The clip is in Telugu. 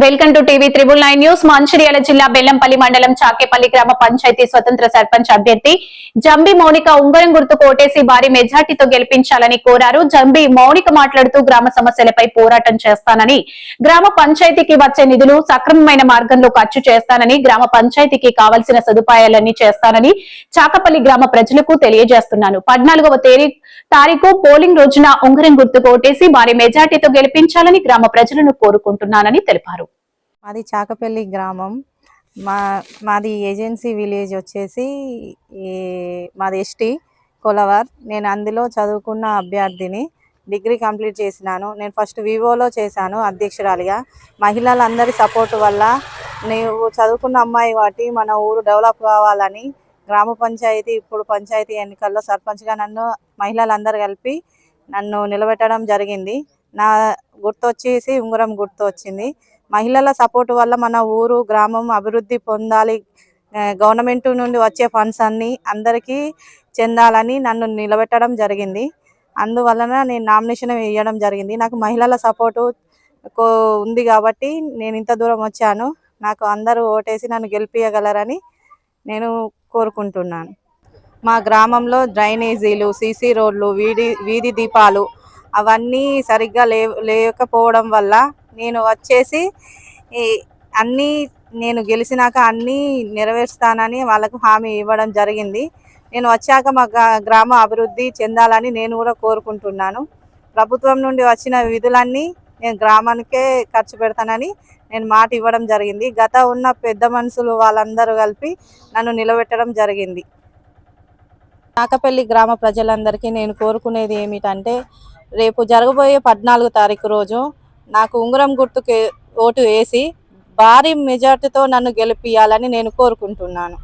Welcome to TV triple nine news. Mancherial జిల్లా బెల్లంపల్లి మండలం చాకేపల్లి గ్రామ పంచాయతీ స్వతంత్ర సర్పంచ్ అభ్యర్థి జంబి మౌనిక ఉంగరం గుర్తు కోటేసి భారీ మెజార్టీతో గెలిపించాలని కోరారు. జంబి మౌనిక మాట్లాడుతూ గ్రామ సమస్యలపై పోరాటం చేస్తానని గ్రామ పంచాయతీకి వచ్చే నిధులు సక్రమమైన మార్గంలో ఖర్చు చేస్తానని గ్రామ పంచాయతీకి కావలసిన సదుపాయాలన్నీ చేస్తానని చాకపల్లి గ్రామ ప్రజలకు తెలియజేస్తున్నాను. పద్నాలుగవ తేదీ తారీఖు పోలింగ్ రోజున ఉంగరం గుర్తు కోటేసి భారీ మెజార్టీతో గెలిపించాలని గ్రామ ప్రజలను కోరుకుంటున్నానని తెలిపారు. మాది చాకపల్లి గ్రామం. మా మాది ఏజెన్సీ విలేజ్ వచ్చేసి మాది ఎస్టీ కొలవర్. నేను అందులో చదువుకున్న అభ్యర్థిని. డిగ్రీ కంప్లీట్ చేసినాను. నేను ఫస్ట్ వివోలో చేశాను అధ్యక్షురాలిగా. మహిళలందరి సపోర్ట్ వల్ల నీవు చదువుకున్న అమ్మాయి వాటి మన ఊరు డెవలప్ కావాలని గ్రామ పంచాయతీ ఇప్పుడు పంచాయతీ ఎన్నికల్లో సర్పంచ్గా నన్ను మహిళలందరూ కలిపి నన్ను నిలబెట్టడం జరిగింది. నా గుర్తు వచ్చేసి ఉంగరం గుర్తు వచ్చింది మహిళల సపోర్ట్ వల్ల మన ఊరు గ్రామం అభివృద్ధి పొందాలి. గవర్నమెంట్ నుండి వచ్చే ఫండ్స్ అన్నీ అందరికీ చెందాలని నన్ను నిలబెట్టడం జరిగింది. అందువలన నేను నామినేషన్ వేయడం జరిగింది. నాకు మహిళల సపోర్టు ఉంది కాబట్టి నేను ఇంత దూరం వచ్చాను. నాకు అందరూ ఓటేసి నన్ను గెలిపించగలరని నేను కోరుకుంటున్నాను. మా గ్రామంలో డ్రైనేజీలు సీసీ రోడ్లు వీధి వీధి దీపాలు అవన్నీ సరిగ్గా లే లేకపోవడం వల్ల నేను వచ్చేసి అన్నీ నేను గెలిచినాక అన్నీ నెరవేరుస్తానని వాళ్ళకు హామీ ఇవ్వడం జరిగింది. నేను వచ్చాక మా గ్రా- గ్రామ అభివృద్ధి చెందాలని నేను కూడా కోరుకుంటున్నాను. ప్రభుత్వం నుండి వచ్చిన విధులన్నీ నేను గ్రామానికే ఖర్చు పెడతానని నేను మాట ఇవ్వడం జరిగింది. గత ఉన్న పెద్ద మనుషులు వాళ్ళందరూ కలిపి నన్ను నిలబెట్టడం జరిగింది. నాకపల్లి గ్రామ ప్రజలందరికీ నేను కోరుకునేది ఏమిటంటే రేపు జరగబోయే పద్నాలుగు తారీఖు రోజు నాకు ఉంగరం గుర్తుకు ఓటు వేసి భారీ మెజార్టీతో నన్ను గెలిపియాలని నేను కోరుకుంటున్నాను.